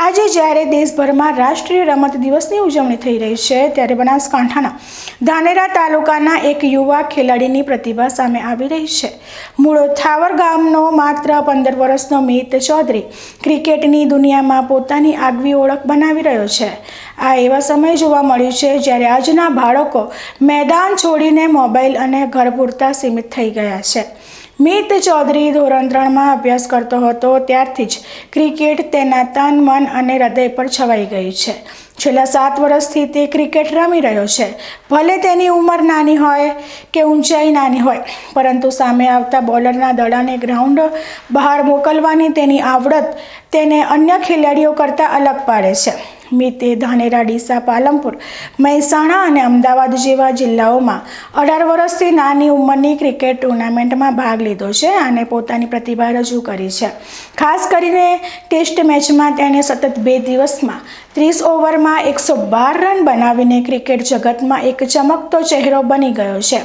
આજે જ્યારે દેશભરમાં રાષ્ટ્રીય રમત દિવસની ઉજવણી થઈ રહી છે, ત્યારે બનાસકાંઠાના ધાનેરા તાલુકાના એક યુવા ખેલાડીની પ્રતિભા સામે આવી રહી છે. મૂળ થાવર ગામનો માત્ર પંદર વર્ષનો મિત ચૌધરી ક્રિકેટની દુનિયામાં પોતાની આગવી ઓળખ બનાવી રહ્યો છે. આ એવા સમય જોવા મળ્યું છે, જ્યારે આજના બાળકો મેદાન છોડીને મોબાઈલ અને ઘર પૂરતા સીમિત થઈ ગયા છે. મિત ચૌધરી ધોરણ ત્રણમાં અભ્યાસ કરતો હતો. ત્યારથી જ ક્રિકેટ તેના તન, મન અને હૃદય પર છવાઈ ગઈ છે. છેલ્લા સાત વર્ષથી તે ક્રિકેટ રમી રહ્યો છે. ભલે તેની ઉંમર નાની હોય કે ઊંચાઈ નાની હોય, પરંતુ સામે આવતા બોલરના દડાને ગ્રાઉન્ડ બહાર મોકલવાની તેની આવડત તેને અન્ય ખેલાડીઓ કરતાં અલગ પાડે છે. મિતે, ધાનેરા, ડીસા પાલમપુર મહેસાણા અને અમદાવાદ જેવા જિલ્લાઓમાં અઢાર વર્ષથી નાની ઉંમરની ક્રિકેટ ટુર્નામેન્ટમાં ભાગ લીધો છે અને પોતાની પ્રતિભા રજૂ કરી છે. ખાસ કરીને ટેસ્ટ મેચમાં તેણે સતત બે દિવસમાં ત્રીસ ઓવરમાં એકસો બાર રન બનાવીને ક્રિકેટ જગતમાં એક ચમકતો ચહેરો બની ગયો છે.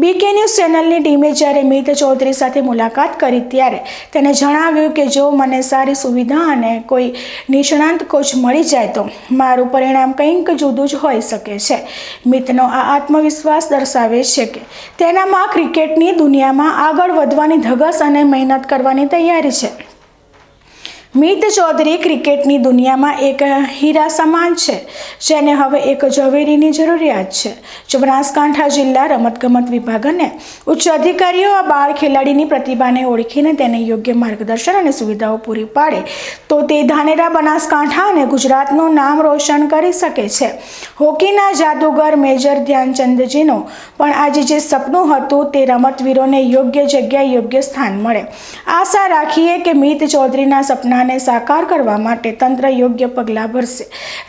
બીકે ન્યૂઝ ચેનલની ટીમે જ્યારે મિત ચૌધરી સાથે મુલાકાત કરી ત્યારે તેને જણાવ્યું કે જો મને સારી સુવિધા અને કોઈ નિષ્ણાંત કોચ મળી જાય તો મારું પરિણામ કંઈક જુદું જ હોઈ શકે છે. મિતનો આ આત્મવિશ્વાસ દર્શાવે છે કે તેનામાં ક્રિકેટની દુનિયામાં આગળ વધવાની ધગસ અને મહેનત કરવાની તૈયારી છે. મિત ચૌધરી ક્રિકેટની દુનિયામાં એક હીરા સમાન છે, જેને હવે એક ઝવેરીની જરૂરિયાત છે. જો બનાસકાંઠા જિલ્લા રમતગમત વિભાગ અને ઉચ્ચ અધિકારીઓ આ બાળ ખેલાડીની પ્રતિભાને ઓળખીને તેને યોગ્ય માર્ગદર્શન અને સુવિધાઓ પૂરી પાડે, તો તે ધાનેરા, બનાસકાંઠા અને ગુજરાતનું નામ રોશન કરી શકે છે. હોકીના જાદુગર મેજર ધ્યાનચંદજીનું પણ આજે જે સપનું હતું તે રમતવીરોને યોગ્ય જગ્યાએ યોગ્ય સ્થાન મળે. આશા રાખીએ કે મિત ચૌધરીના સપનાને સાકાર કરવા માટે તંત્ર યોગ્ય પગલાં ભરશે.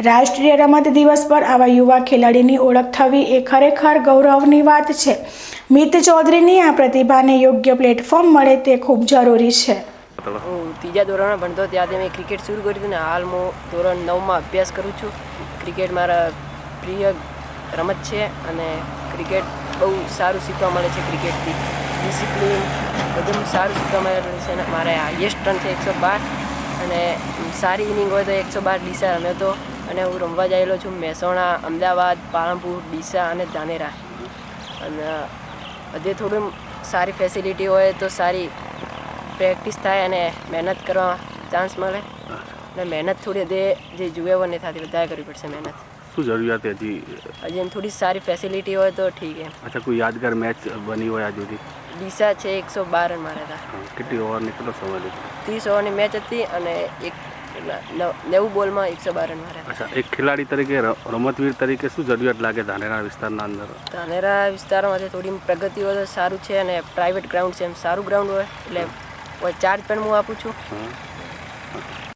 રાષ્ટ્રીય રમત દિવસ પર આવા યુવા ખેલાડીની ઓળખ થવી એ ખરેખર ગૌરવની વાત છે. મિત ચૌધરીની આ પ્રતિભાને યોગ્ય પ્લેટફોર્મ મળે તે ખૂબ જરૂરી છે. હું ત્રીજા ધોરણમાં ભણતો ત્યાંથી મેં ક્રિકેટ શરૂ કર્યું હતી ને હાલ હું ધોરણ નવમાં અભ્યાસ કરું છું. ક્રિકેટ મારા પ્રિય રમત છે અને ક્રિકેટ બહુ સારું શીખવા મળે છે ક્રિકેટથી. ડિસિપ્લિન બધું સારું શીખવા મળે છે. અને મારે હાઈએસ્ટ રન છે એકસો બાર. અને સારી ઇનિંગ હોય તો એકસો બાર ડીસા રમ્યો હતો અને હું રમવા જાયેલો છું મહેસાણા અમદાવાદ પાલનપુર ડીસા અને ધાનેરા. અને બધે થોડું સારી ફેસિલિટી હોય તો સારી પ્રેક્ટિસ થાય અને મહેનત કરવા ચાન્સ મળે. અને મહેનત થોડી હદે જે જુએ ને થતી વધારે કરવી પડશે મહેનત. શું જરૂરિયાત હતી? હજી થોડી સારી ફેસિલિટી હોય તો ઠીક એમ. અચ્છા કોઈ યાદગાર મેચ બની હોય આજ સુધી? ડીસા છે એકસો બાર રન માર્યા હતા કેટલી ઓવરની કેટલો સમય લીધો? ત્રીસ ઓવરની મેચ હતી અને એક? નવ- બોલમાં એકસો બાર રન માર્યા. અચ્છા એક ખેલાડી તરીકે રમતવીર તરીકે શું જરૂરિયાત લાગે ધાનેરા વિસ્તારના અંદર? ધાનેરા વિસ્તારમાંથી થોડી પ્રગતિ હોય તો સારું છે અને પ્રાઇવેટ ગ્રાઉન્ડ છે એમ સારું ગ્રાઉન્ડ હોય એટલે ચાર્જ પણ હું આપું છું.